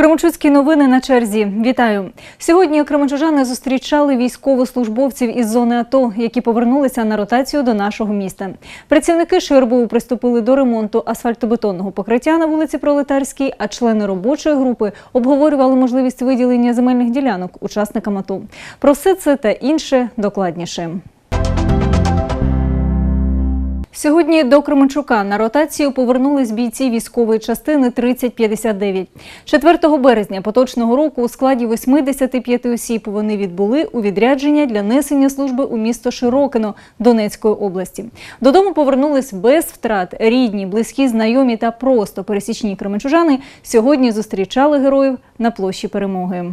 Кременчуцькі новини на черзі. Вітаю! Сьогодні кременчужани зустрічали військовослужбовців із зони АТО, які повернулися на ротацію до нашого міста. Працівники ШРБУ приступили до ремонту асфальтобетонного покриття на вулиці Пролетарській, а члени робочої групи обговорювали можливість виділення земельних ділянок учасникам АТО. Про все це та інше докладніше. Сьогодні до Кременчука на ротацію повернулись бійці військової частини 3059. 4 березня поточного року у складі 85 осіб вони відбули у відрядження для несення служби у місто Широкино Донецької області. Додому повернулись без втрат. Рідні, близькі, знайомі та просто пересічні кременчужани сьогодні зустрічали героїв на площі перемоги.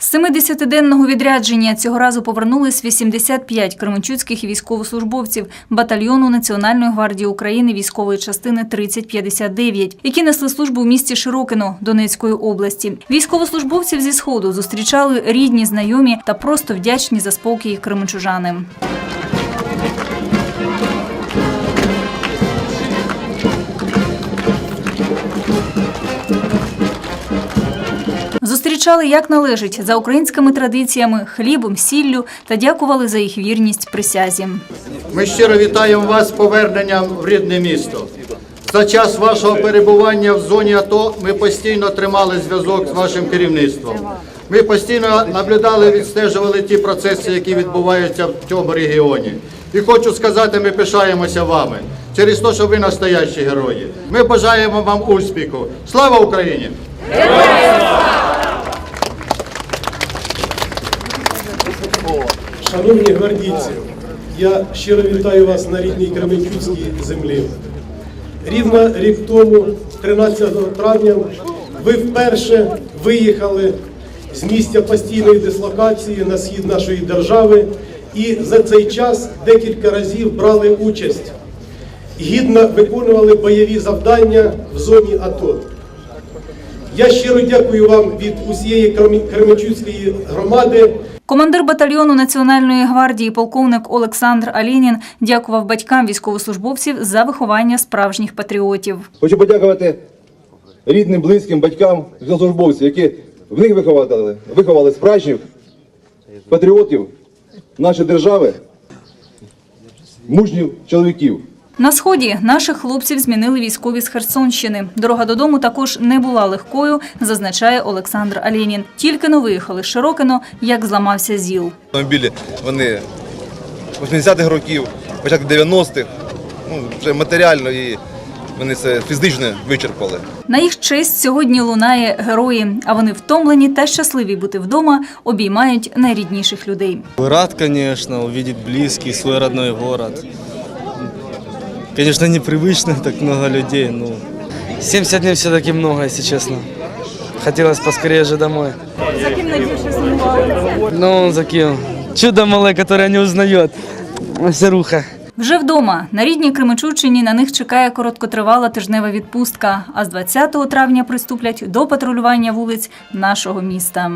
З 70-денного відрядження цього разу повернулись 85 кременчуцьких військовослужбовців батальйону Національної гвардії України військової частини 3059, які несли службу в місті Широкино Донецької області. Військовослужбовців зі сходу зустрічали рідні, знайомі та просто вдячні за спокій кременчужани. Зустрічали як належить за українськими традиціями, хлібом, сіллю та дякували за їх вірність присязі. Ми щиро вітаємо вас з поверненням в рідне місто. За час вашого перебування в зоні АТО ми постійно тримали зв'язок з вашим керівництвом. Ми постійно наблюдали, відстежували ті процеси, які відбуваються в цьому регіоні. І хочу сказати, ми пишаємося вами через те, що ви настоящі герої. Ми бажаємо вам успіху. Слава Україні! Шановні гвардійці, я щиро вітаю вас на рідній Кременчуцькій землі. Рівно рік тому, 13 травня, ви вперше виїхали з місця постійної дислокації на схід нашої держави і за цей час декілька разів брали участь. Гідно виконували бойові завдання в зоні АТО. Я щиро дякую вам від усієї Кремен- Кременчуцької громади. Командир батальйону Національної гвардії полковник Олександр Алінін дякував батькам військовослужбовців за виховання справжніх патріотів. Хочу подякувати рідним, близьким, батькам військовослужбовців, які в них виховали, виховали справжніх патріотів нашої держави, мужніх чоловіків. На сході наших хлопців змінили військові з Херсонщини. Дорога додому також не була легкою, зазначає Олександр Алінін. Тільки но виїхали з Широкино, як зламався ЗІЛ. автомобілі, вони 80-х років, початку 90-х, ну, вже матеріально і вони це фізично вичерпали. На їх честь сьогодні лунає герої, а вони втомлені та щасливі бути вдома, обіймають найрідніших людей. Рад, конечно, увидеть близкий, свой родной город. Конечно, непривычно так много людей, но 70 дней все-таки много, если честно. Хотелось поскорее же домой. За кем? Ну, за кем? Чудо малое, которое не узнает. Серуха. Вже вдома на рідній Кременчуччині на них чекає короткотривала тижнева відпустка. А з 20 травня приступлять до патрулювання вулиць нашого міста.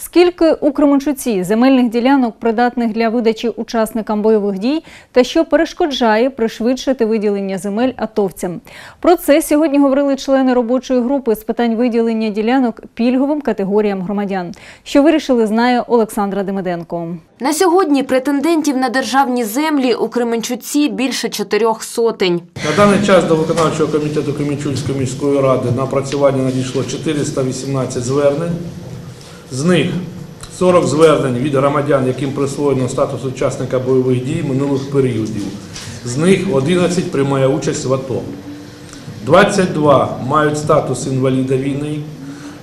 Скільки у Кременчуці земельних ділянок придатних для видачі учасникам бойових дій та що перешкоджає пришвидшити виділення земель атовцям? Про це сьогодні говорили члени робочої групи з питань виділення ділянок пільговим категоріям громадян. Що вирішили, знає Олександра Демиденко. На сьогодні претендентів на державні землі у Кременчуці більше чотирьох сотень. На даний час до виконавчого комітету Кам'янчуцької міської ради на опрацювання надійшло 418 звернень. З них 40 звернень від громадян, яким присвоєно статус учасника бойових дій минулих періодів. З них 11 приймає участь в АТО. 22 мають статус інваліда війни,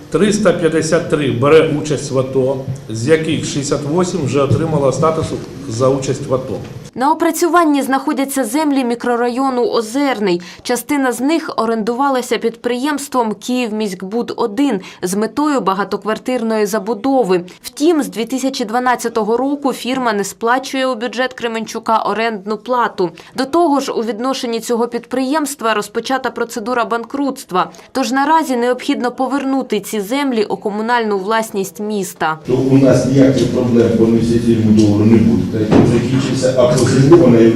353 бере участь в АТО, з яких 68 вже отримало статус за участь в АТО. На опрацюванні знаходяться землі мікрорайону Озерний. Частина з них орендувалася підприємством «Київміськбуд-1» з метою багатоквартирної забудови. Втім, з 2012 року фірма не сплачує у бюджет Кременчука орендну плату. До того ж, у відношенні цього підприємства розпочата процедура банкрутства. Тож наразі необхідно повернути ці землі у комунальну власність міста. то у нас ніяких проблем по інвестиційному договору не буде. Так як закінчиться, землі вона є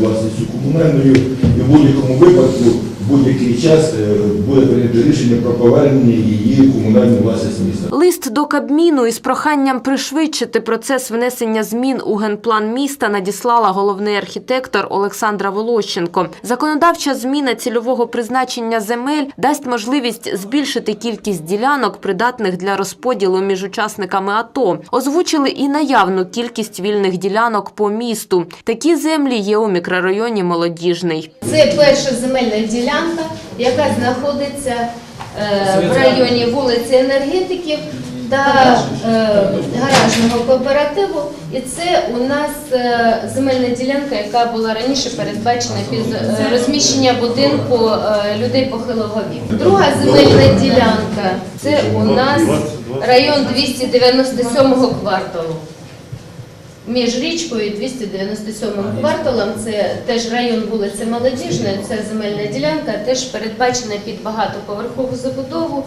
власністю комунальною і в будь-якому випадку будь-який час е, буде прийнято рішення про повернення її комунальну власність міста. Лист до Кабміну із проханням пришвидшити процес внесення змін у генплан міста надіслала головний архітектор Олександра Волощенко. Законодавча зміна цільового призначення земель дасть можливість збільшити кількість ділянок, придатних для розподілу між учасниками АТО. Озвучили і наявну кількість вільних ділянок по місту. Такі землі є у мікрорайоні Молодіжний. Це перша земельна ділянка, яка знаходиться е, в районі вулиці енергетиків та е, гаражного кооперативу. І це у нас е, земельна ділянка, яка була раніше передбачена під розміщення будинку людей похилого віку. Друга земельна ділянка це у нас район 297 кварталу. Між річкою і 297 кварталом, це теж район вулиці Молодіжної, це земельна ділянка, теж передбачена під багатоповерхову забудову.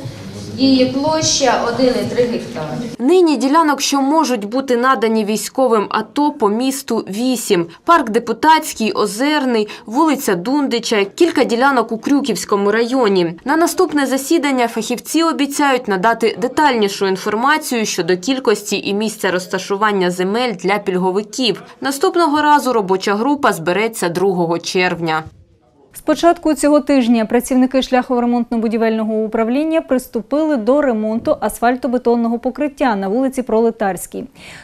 Її площа 1,3 гектари. Нині ділянок, що можуть бути надані військовим АТО по місту 8. Парк Депутатський, Озерний, вулиця Дундича, кілька ділянок у Крюківському районі. На наступне засідання фахівці обіцяють надати детальнішу інформацію щодо кількості і місця розташування земель для пільговиків. Наступного разу робоча група збереться 2 червня. З початку цього тижня працівники шляхово-ремонтно-будівельного управління приступили до ремонту асфальтобетонного покриття на вулиці Пролетарській.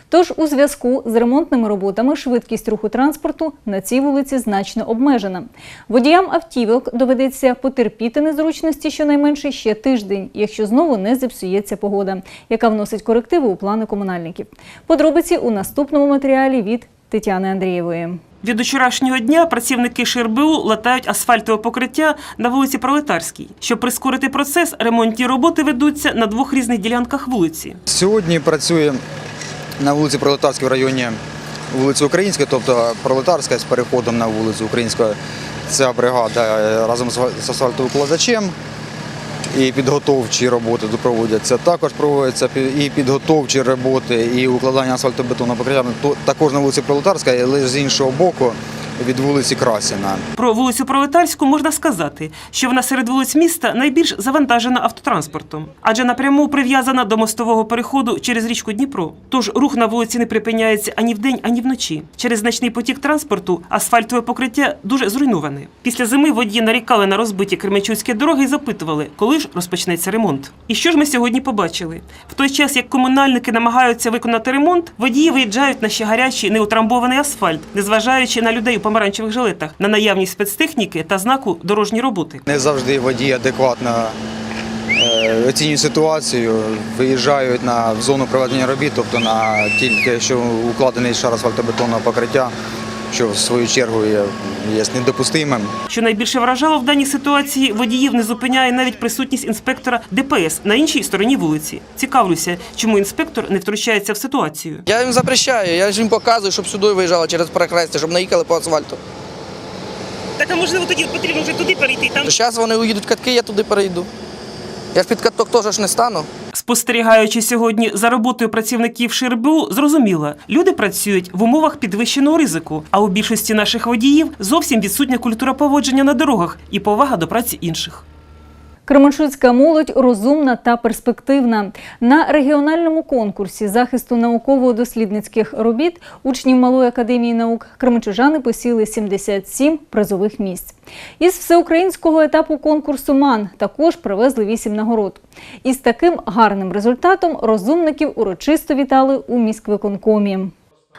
Тож у зв'язку з ремонтними роботами швидкість руху транспорту на цій вулиці значно обмежена. Водіям автівок доведеться потерпіти незручності щонайменше ще тиждень, якщо знову не зіпсується погода, яка вносить корективи у плани комунальників. Подробиці у наступному матеріалі від Тетяни Андрієвої. Від вчорашнього дня працівники ШРБУ латають асфальтове покриття на вулиці Пролетарській. Щоб прискорити процес, ремонтні роботи ведуться на двох різних ділянках вулиці. Сьогодні працює на вулиці Пролетарській в районі вулиці Української, тобто Пролетарська з переходом на вулицю Українську. Ця бригада е, разом з з асфальтовикладачем і підготовчі роботи проводяться. Також проводяться і підготовчі роботи, і укладання асфальтобетонного покриття також на вулиці Пролетарська, але з іншого боку від вулиці Красіна. Про вулицю Пролетарську можна сказати, що вона серед вулиць міста найбільш завантажена автотранспортом, адже напряму прив'язана до мостового переходу через річку Дніпро. Тож рух на вулиці не припиняється ані вдень, ані вночі. Через значний потік транспорту асфальтове покриття дуже зруйноване. Після зими водії нарікали на розбиті кременчуцькі дороги і запитували, коли ж розпочнеться ремонт. І що ж ми сьогодні побачили? В той час, як комунальники намагаються виконати ремонт, водії виїжджають на ще гарячий неутрамбований асфальт, незважаючи на людей помаранчевих жилетах, на наявність спецтехніки та знаку дорожні роботи. Не завжди водії адекватно оцінює оцінюють ситуацію, виїжджають на зону проведення робіт, тобто на тільки що укладений шар асфальтобетонного покриття, що в свою чергу є, є недопустимим. Що найбільше вражало в даній ситуації, водіїв не зупиняє навіть присутність інспектора ДПС на іншій стороні вулиці. Цікавлюся, чому інспектор не втручається в ситуацію. Я їм запрещаю, я ж їм показую, щоб сюди виїжджали через перехрестя, щоб наїхали по асфальту. Так а можливо тоді потрібно вже туди перейти. Там Зараз вони уїдуть катки, я туди перейду. Я ж під каток теж не стану. Спостерігаючи сьогодні за роботою працівників ШРБУ, зрозуміло, люди працюють в умовах підвищеного ризику. А у більшості наших водіїв зовсім відсутня культура поводження на дорогах і повага до праці інших. Кременчуцька молодь розумна та перспективна. На регіональному конкурсі захисту науково-дослідницьких робіт учнів Малої академії наук кременчужани посіли 77 призових місць. Із всеукраїнського етапу конкурсу МАН також привезли 8 нагород. Із таким гарним результатом розумників урочисто вітали у міськвиконкомі.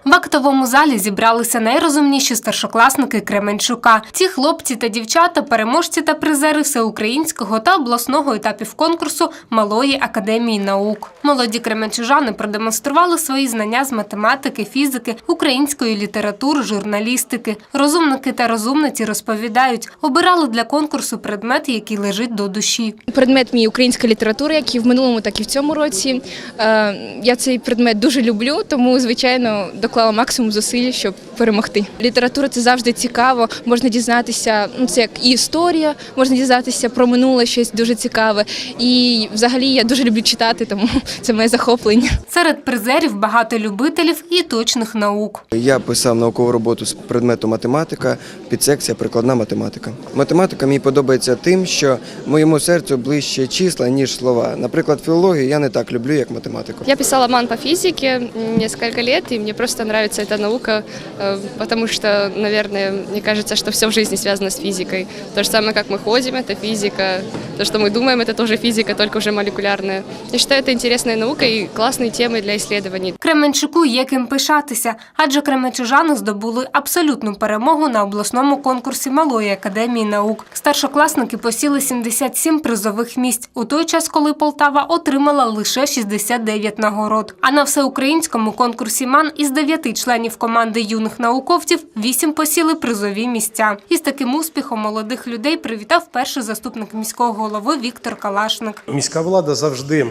В актовому залі зібралися найрозумніші старшокласники Кременчука. Ці хлопці та дівчата переможці та призери всеукраїнського та обласного етапів конкурсу Малої академії наук. Молоді кременчужани продемонстрували свої знання з математики, фізики, української літератури, журналістики. Розумники та розумниці розповідають, обирали для конкурсу предмет, який лежить до душі. Предмет мій українська література, як і в минулому, так і в цьому році. Е, Я цей предмет дуже люблю, тому звичайно доклала максимум зусиль, щоб перемогти. Література це завжди цікаво. Можна дізнатися, ну це як і історія, можна дізнатися про минуле щось дуже цікаве. І взагалі я дуже люблю читати, тому це моє захоплення. Серед призерів багато любителів і точних наук. Я писав наукову роботу з предмету математика, підсекція прикладна математика. Математика мені подобається тим, що моєму серцю ближче числа, ніж слова. Наприклад, філологію я не так люблю, як математику. Я писала ман по физике м, несколько лет, и мне просто нравится эта наука, э, потому что, наверное, мне кажется, что все в жизни связано с физикой. То же самое, как мы ходим, это физика. То, что мы думаем, это тоже физика, только уже молекулярная. Я считаю, это интересная наука и классные темы для исследований. Кременчуку є ким пишатися, адже кременчужани здобули абсолютну перемогу на обласному конкурсі Малої академії наук. Старшокласники посіли 77 призових місць у той час, коли Полтава отримала лише 69 нагород. А на всеукраїнському конкурсі МАН із дев'яти членів команди юних науковців вісім посіли призові місця. Із таким успіхом молодих людей привітав перший заступник міського голови Віктор Калашник. Міська влада завжди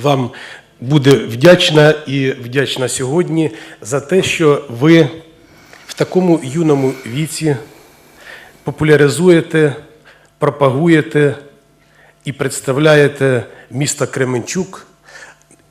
вам буде вдячна і вдячна сьогодні за те, що ви в такому юному віці популяризуєте, пропагуєте і представляєте місто Кременчук.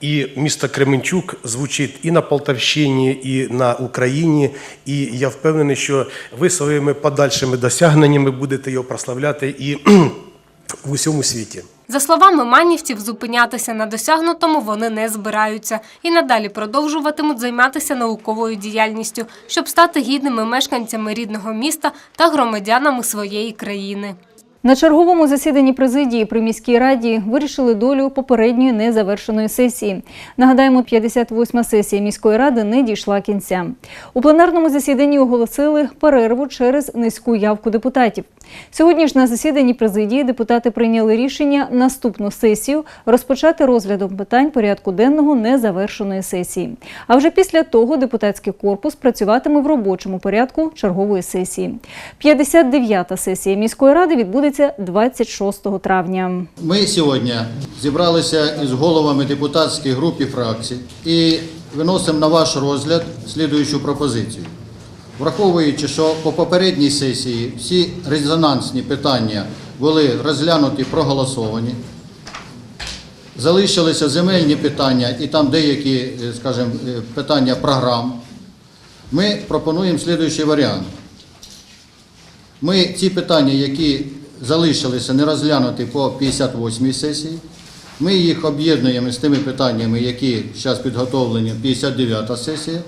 І місто Кременчук звучить і на Полтавщині, і на Україні. І я впевнений, що ви своїми подальшими досягненнями будете його прославляти і в усьому світі. За словами манівців, зупинятися на досягнутому вони не збираються і надалі продовжуватимуть займатися науковою діяльністю, щоб стати гідними мешканцями рідного міста та громадянами своєї країни. На черговому засіданні президії при міській раді вирішили долю попередньої незавершеної сесії. Нагадаємо, 58-ма сесія міської ради не дійшла кінця. У пленарному засіданні оголосили перерву через низьку явку депутатів. Сьогодні ж на засіданні президії депутати прийняли рішення наступну сесію розпочати розглядом питань порядку денного незавершеної сесії. А вже після того депутатський корпус працюватиме в робочому порядку чергової сесії. 59-та сесія міської ради відбудеться 26 травня. Ми сьогодні зібралися із головами депутатських груп і фракцій і виносимо на ваш розгляд слідуючу пропозицію. Враховуючи, що по попередній сесії всі резонансні питання були розглянуті, проголосовані, залишилися земельні питання і там деякі, е, скажімо, е, питання програм, ми пропонуємо слідуючий варіант. Ми ці питання, які залишилися не розглянуті по 58-й сесії, ми їх об'єднуємо з тими питаннями, які зараз підготовлені 59-та сесія,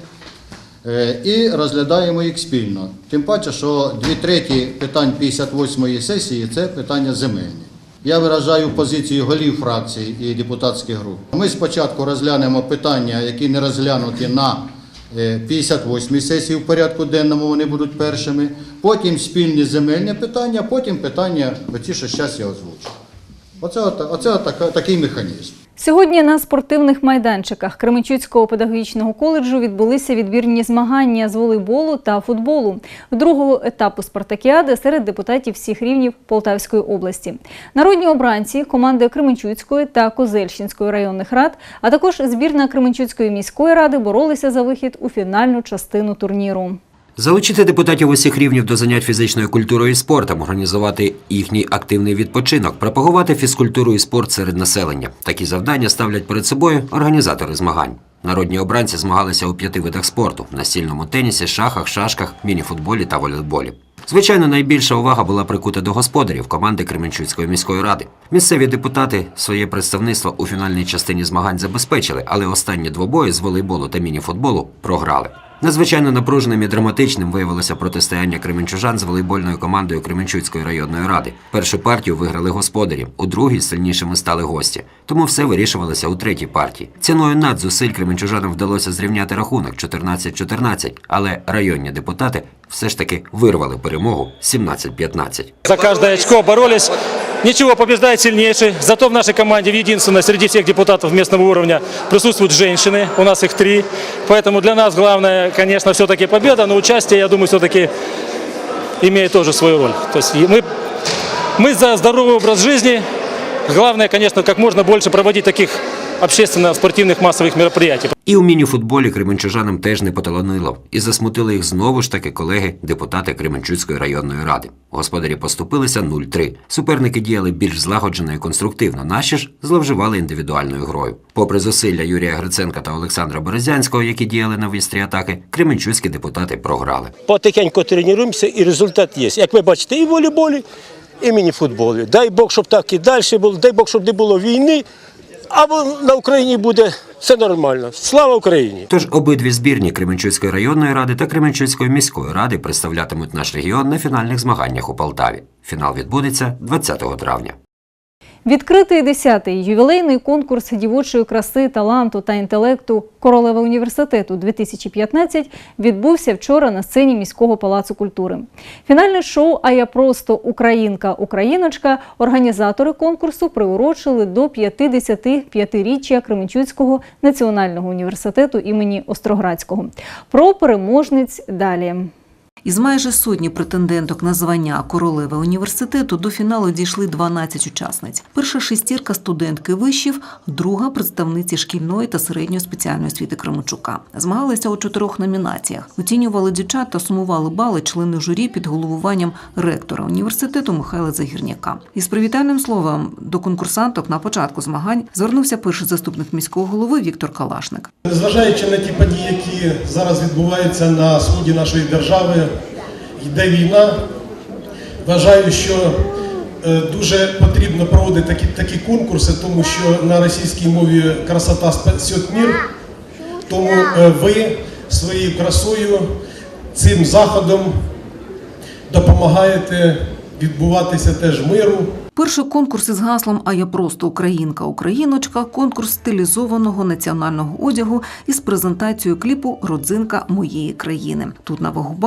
е, і розглядаємо їх спільно. Тим паче, що дві треті питань 58-ї сесії це питання земельні. Я виражаю позицію голів фракцій і депутатських груп. Ми спочатку розглянемо питання, які не розглянуті на е, 58-й сесії в порядку денному, вони будуть першими. Потім спільні земельні питання, потім питання, оці, що зараз я озвучу. Оце, оце, оце такий механізм. Сьогодні на спортивних майданчиках Кременчуцького педагогічного коледжу відбулися відбірні змагання з волейболу та футболу другого етапу спартакіади серед депутатів всіх рівнів Полтавської області. Народні обранці команди Кременчуцької та Козельщинської районних рад, а також збірна Кременчуцької міської ради боролися за вихід у фінальну частину турніру. Залучити депутатів усіх рівнів до занять фізичною культурою і спортом, організувати їхній активний відпочинок, пропагувати фізкультуру і спорт серед населення. Такі завдання ставлять перед собою організатори змагань. Народні обранці змагалися у п'яти видах спорту: настільному тенісі, шахах, шашках, мініфутболі та волейболі. Звичайно, найбільша увага була прикута до господарів команди Кременчуцької міської ради. Місцеві депутати своє представництво у фінальній частині змагань забезпечили, але останні двобої з волейболу та мініфутболу програли. Надзвичайно напруженим і драматичним виявилося протистояння кременчужан з волейбольною командою Кременчуцької районної ради. Першу партію виграли господарі, у другій сильнішими стали гості. Тому все вирішувалося у третій партії. Ціною надзусиль кременчужанам вдалося зрівняти рахунок 14-14, але районні депутати все ж таки вирвали перемогу 17-15. За каждое очко боролись. Ничего, побеждает сильнейший. Зато в нашей команде единственно среди всех депутатов местного уровня присутствуют женщины. У нас их три. Поэтому для нас главное, конечно, все-таки победа, но участие, я думаю, все-таки имеет тоже свою роль. То есть мы, мы за здоровый образ жизни. Главное, конечно, как можно больше проводить таких общественно-спортивных массовых мероприятий. І у міні-футболі кременчужанам теж не поталанило. І засмутили їх знову ж таки колеги, депутати Кременчуцької районної ради. Господарі поступилися 0-3. Суперники діяли більш злагоджено і конструктивно. Наші ж зловживали індивідуальною грою. Попри зусилля Юрія Гриценка та Олександра Березянського, які діяли на вістрі атаки, кременчуцькі депутати програли. потихеньку тренуємося і результат є. Як ви бачите, і в волейболі, і міні-футболі. Дай Бог, щоб так і далі було, дай Бог, щоб не було війни, а на Україні буде все нормально. Слава Україні! Тож обидві збірні Кременчуцької районної ради та Кременчуцької міської ради представлятимуть наш регіон на фінальних змаганнях у Полтаві. Фінал відбудеться 20 травня. Відкритий 10-й ювілейний конкурс дівочої краси, таланту та інтелекту Королева університету 2015 відбувся вчора на сцені міського палацу культури. Фінальне шоу А я просто Українка Україночка організатори конкурсу приурочили до 55-річчя Кременчуцького національного університету імені Остроградського. Про переможниць далі. Із майже сотні претенденток на звання королеви університету до фіналу дійшли 12 учасниць. Перша шестірка студентки вишів, друга представниці шкільної та середньої спеціальної освіти Кременчука. Змагалися у чотирьох номінаціях. Оцінювали дівчат та сумували бали члени журі під головуванням ректора університету Михайла Загірняка. Із привітальним словом до конкурсанток на початку змагань звернувся перший заступник міського голови Віктор Калашник. Незважаючи на ті події, які зараз відбуваються на сході нашої держави, йде війна. Вважаю, що е, дуже потрібно проводити такі, такі конкурси, тому що на російській мові красота мір. Тому е, ви своєю красою цим заходом допомагаєте відбуватися теж миру. Перший конкурс із гаслом А я просто українка, україночка конкурс стилізованого національного одягу із презентацією кліпу Родзинка моєї країни. Тут на вагу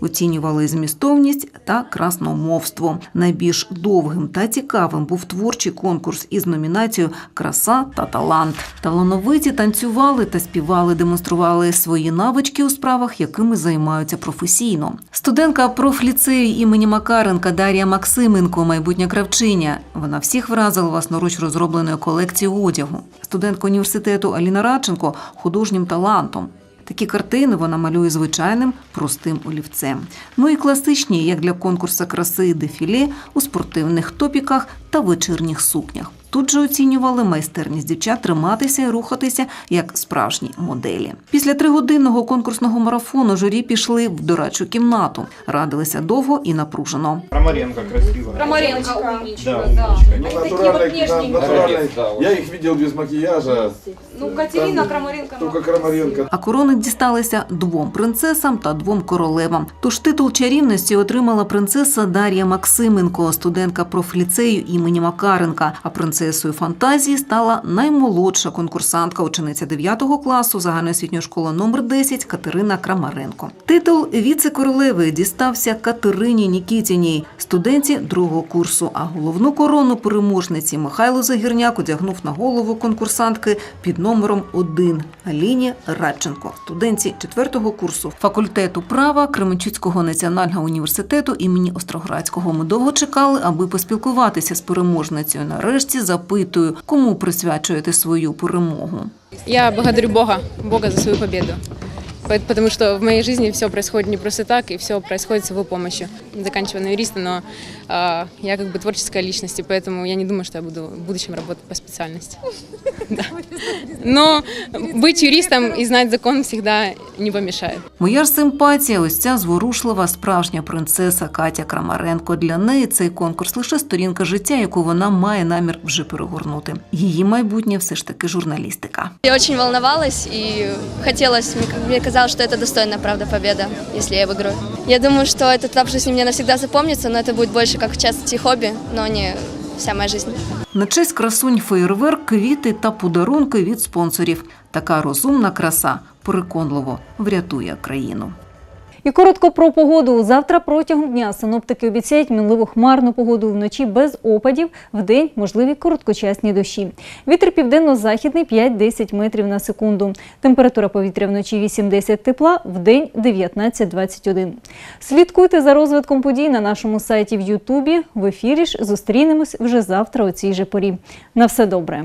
оцінювали змістовність та красномовство. Найбільш довгим та цікавим був творчий конкурс із номінацією Краса та талант. Талановиті танцювали та співали, демонстрували свої навички у справах, якими займаються професійно. Студентка профліцею імені Макаренка Дар'я Максименко, майбутня кравчиня. Вона всіх вразила власноруч розробленою колекцією одягу. Студентка університету Аліна Радченко художнім талантом. Такі картини вона малює звичайним простим олівцем. Ну і класичні, як для конкурсу краси дефіле у спортивних топіках та вечірніх сукнях. Тут же оцінювали майстерність дівчат триматися і рухатися як справжні моделі. Після тригодинного конкурсного марафону журі пішли в дорадчу кімнату, радилися довго і напружено. Крамаренко красиво. Крамаренко умничка, Да, да. Ну. Я их видел без макияжа. Ну, Катерина Крамаренко. Только Крамаренко. А корони дісталися двом принцесам та двом королевам. Тож титул чарівності отримала принцеса Дар'я Максименко, студентка профліцею імені Макаренка. А принцесою фантазії стала наймолодша конкурсантка, учениця 9 класу загальноосвітньої школи номер 10 Катерина Крамаренко. Титул віце-королеви дістався Катерині Нікітіній, студентці другого курсу. А головну корону переможниці Михайло Загірняк одягнув на голову конкурсантки під номером 1 Аліні Радченко, студентці 4 курсу факультету права Кременчуцького національного університету імені Остроградського. Ми довго чекали, аби поспілкуватися з переможницею. Нарешті запитую, кому присвячуєте свою перемогу. Я благодарю Бога, Бога за свою победу По- Потому что в моей жизни все происходит не просто так, и все происходит с его помощью. Заканчиваю на юриста, но а, я как бы творческая личность, и поэтому я не думаю, что я буду в будущем работать по специальности. Да. Но быть юристом и знать закон всегда не помешает. Моя ж симпатія, ось ця зворушлива справжня принцеса Катя Крамаренко. Для неї цей конкурс лише сторінка життя, яку вона має намір вже перегорнути. Її майбутнє все ж таки журналістика. Я очень волновалась и хотелось, мне- мне казалось, что это достойная, правда, победа, если я выиграю. Я думаю, что этот этап жизни мне навсегда запомнится, но это будет больше как часть хобби, но не вся моя жизнь. На честь красунь феєрверк, квіти та подарунки від спонсорів. Така розумна краса переконливо врятує країну. І коротко про погоду. Завтра протягом дня синоптики обіцяють мінливу хмарну погоду вночі без опадів, вдень можливі короткочасні дощі. Вітер південно-західний 5-10 метрів на секунду. Температура повітря вночі 8-10 тепла, вдень 19-21. Слідкуйте за розвитком подій на нашому сайті в Ютубі. В ефірі ж зустрінемось вже завтра у цій же порі. На все добре.